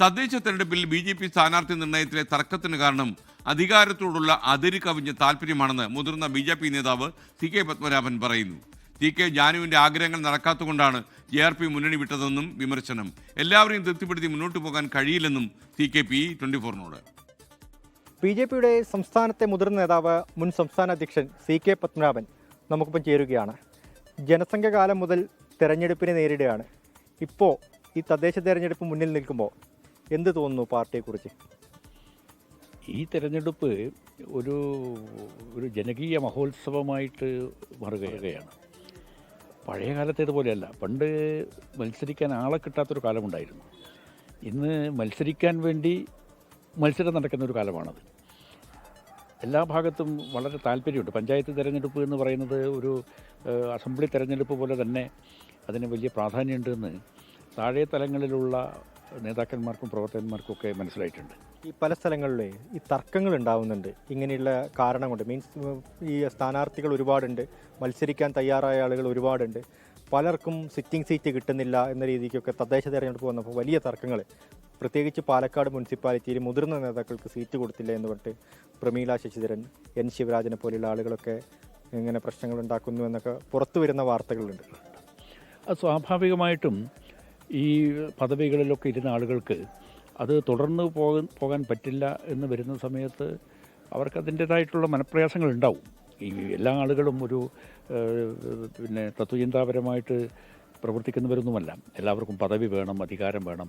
തദ്ദേശ തെരഞ്ഞെടുപ്പിൽ B J P സ്ഥാനാർത്ഥി നിർണയത്തിലെ തർക്കത്തിന് കാരണം അധികാരത്തോടുള്ള അതിര് കവിഞ്ഞ താല്പര്യമാണെന്ന് മുതിർന്ന ബി ജെ പി നേതാവ് സി കെ പത്മനാഭൻ പറയുന്നു. ടി കെ ജാനുവിന്റെ ആഗ്രഹങ്ങൾ നടക്കാത്തുകൊണ്ടാണ് ജെ ആർ പി മുന്നണി വിട്ടതെന്നും വിമർശനം. എല്ലാവരെയും തൃപ്തിപ്പെടുത്തി മുന്നോട്ട് പോകാൻ കഴിയില്ലെന്നും സി കെ പി ട്വന്റി ഫോറിനോട് ബി ജെ പിയുടെ സംസ്ഥാനത്തെ മുതിർന്ന നേതാവ് മുൻ സംസ്ഥാന അധ്യക്ഷൻ സി കെ പത്മനാഭൻ നമുക്കിപ്പം ചേരുകയാണ്. ജനസംഖ്യ കാലം മുതൽ തെരഞ്ഞെടുപ്പിനെ നേരിടുകയാണ്. ഇപ്പോൾ ഈ തദ്ദേശ തെരഞ്ഞെടുപ്പ് മുന്നിൽ നിൽക്കുമ്പോൾ എന്ത് തോന്നുന്നു പാർട്ടിയെക്കുറിച്ച്? ഈ തെരഞ്ഞെടുപ്പ് ഒരു ഒരു ജനകീയ മഹോത്സവമായിട്ട് മാറുകയാണ്. പഴയ കാലത്തേതുപോലെയല്ല പണ്ട് മത്സരിക്കാൻ ആളെ കിട്ടാത്തൊരു കാലമുണ്ടായിരുന്നു. ഇന്ന് മത്സരിക്കാൻ വേണ്ടി മത്സരം നടക്കുന്ന ഒരു കാലമാണത്. എല്ലാ ഭാഗത്തും വളരെ താല്പര്യമുണ്ട്. പഞ്ചായത്ത് തിരഞ്ഞെടുപ്പ് എന്ന് പറയുന്നത് ഒരു അസംബ്ലി തിരഞ്ഞെടുപ്പ് പോലെ തന്നെ അതിന് വലിയ പ്രാധാന്യമുണ്ടെന്ന്. താഴെ തലങ്ങളിലുള്ള നേതാക്കന്മാർക്കും പ്രവർത്തകന്മാർക്കും ഒക്കെ മനസ്സിലായിട്ടുണ്ട്. ഈ പല സ്ഥലങ്ങളിലെ ഈ തർക്കങ്ങൾ ഉണ്ടാവുന്നുണ്ട്. ഇങ്ങനെയുള്ള കാരണം കൊണ്ട് മീൻസ് ഈ സ്ഥാനാർത്ഥികൾ ഒരുപാടുണ്ട്. മത്സരിക്കാൻ തയ്യാറായ ആളുകൾ ഒരുപാടുണ്ട്. പലർക്കും സിറ്റിംഗ് സീറ്റ് കിട്ടുന്നില്ല എന്ന രീതിക്കൊക്കെ തദ്ദേശ തെരഞ്ഞെടുപ്പ് വന്നപ്പോൾ വലിയ തർക്കങ്ങൾ. പ്രത്യേകിച്ച് പാലക്കാട് മുനിസിപ്പാലിറ്റിയിൽ മുതിർന്ന നേതാക്കൾക്ക് സീറ്റ് കൊടുത്തില്ല എന്ന് പറഞ്ഞിട്ട് പ്രമീള ശശിധരൻ എൻ ശിവരാജനെ പോലെയുള്ള ആളുകളൊക്കെ ഇങ്ങനെ പ്രശ്നങ്ങൾ ഉണ്ടാക്കുന്നു എന്നൊക്കെ പുറത്തു വരുന്ന വാർത്തകളുണ്ട്. അത് സ്വാഭാവികമായിട്ടും ഈ പദവികളിലൊക്കെ ഇരുന്ന ആളുകൾക്ക് അത് തുടർന്ന് പോകാൻ പോകാൻ പറ്റില്ല എന്ന് വരുന്ന സമയത്ത് അവർക്ക് അതിന്റേതായിട്ടുള്ള മനപ്രയാസങ്ങൾ ഉണ്ടാവും. ഈ എല്ലാ ആളുകളും ഒരു പിന്നെ തത്വചിന്താപരമായിട്ട് പ്രവർത്തിക്കുന്നവരൊന്നുമല്ല. എല്ലാവർക്കും പദവി വേണം അധികാരം വേണം.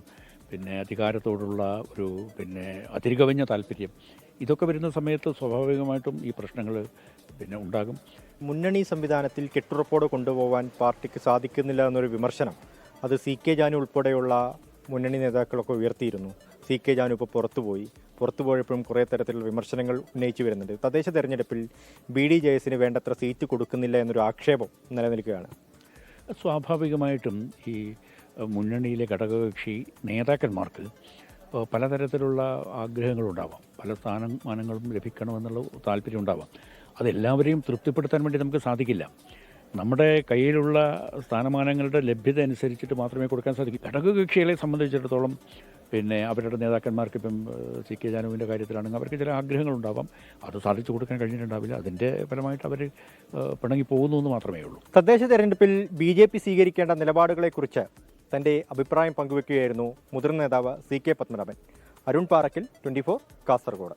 പിന്നെ അധികാരത്തോടുള്ള ഒരു പിന്നെ അതിരുകവിഞ്ഞ താല്പര്യം. ഇതൊക്കെ വരുന്ന സമയത്ത് സ്വാഭാവികമായിട്ടും ഈ പ്രശ്നങ്ങൾ പിന്നെ ഉണ്ടാകും. മുന്നണി സംവിധാനത്തിൽ കെട്ടുറപ്പോടെ കൊണ്ടുപോകാൻ പാർട്ടിക്ക് സാധിക്കുന്നില്ല എന്നൊരു വിമർശനം അത് സി കെ ജാനു ഉൾപ്പെടെയുള്ള മുന്നണി നേതാക്കളൊക്കെ ഉയർത്തിയിരുന്നു. സി കെ ജാനു ഇപ്പോൾ പുറത്തുപോയി പുറത്തുപോയപ്പോഴും കുറേ തരത്തിലുള്ള വിമർശനങ്ങൾ ഉന്നയിച്ചു വരുന്നുണ്ട്. തദ്ദേശ തെരഞ്ഞെടുപ്പിൽ ബി ഡി ജെ എസിന് വേണ്ടത്ര സീറ്റ് കൊടുക്കുന്നില്ല എന്നൊരു ആക്ഷേപം നിലനിൽക്കുകയാണ്. സ്വാഭാവികമായിട്ടും ഈ മുന്നണിയിലെ ഘടകകക്ഷി നേതാക്കന്മാർക്ക് പലതരത്തിലുള്ള ആഗ്രഹങ്ങളുണ്ടാവാം. പല സ്ഥാനമാനങ്ങളും ലഭിക്കണമെന്നുള്ള താല്പര്യം ഉണ്ടാവാം. അതെല്ലാവരെയും തൃപ്തിപ്പെടുത്താൻ വേണ്ടി നമുക്ക് സാധിക്കില്ല. നമ്മുടെ കയ്യിലുള്ള സ്ഥാനമാനങ്ങളുടെ ലഭ്യത അനുസരിച്ചിട്ട് മാത്രമേ കൊടുക്കാൻ സാധിക്കൂ. ഘടകകക്ഷികളെ സംബന്ധിച്ചിടത്തോളം പിന്നെ അവരുടെ നേതാക്കന്മാർക്ക് ഇപ്പം സി കെ ജാനുവിന്റെ കാര്യത്തിലാണെങ്കിൽ അവർക്ക് ചില ആഗ്രഹങ്ങളുണ്ടാവാം. അത് സാധിച്ചു കൊടുക്കാൻ കഴിഞ്ഞിട്ടുണ്ടാവില്ല. അതിന്റെ ഫലമായിട്ട് അവർ പിണങ്ങി പോകുന്നു എന്ന് മാത്രമേ ഉള്ളൂ. തദ്ദേശ തെരഞ്ഞെടുപ്പിൽ ബി ജെ പി സ്വീകരിക്കേണ്ട നിലപാടുകളെക്കുറിച്ച് തന്റെ അഭിപ്രായം പങ്കുവെക്കുകയായിരുന്നു മുതിർന്ന നേതാവ് C K Padmanabhan. Arun Parakkil twenty four Kasaragod.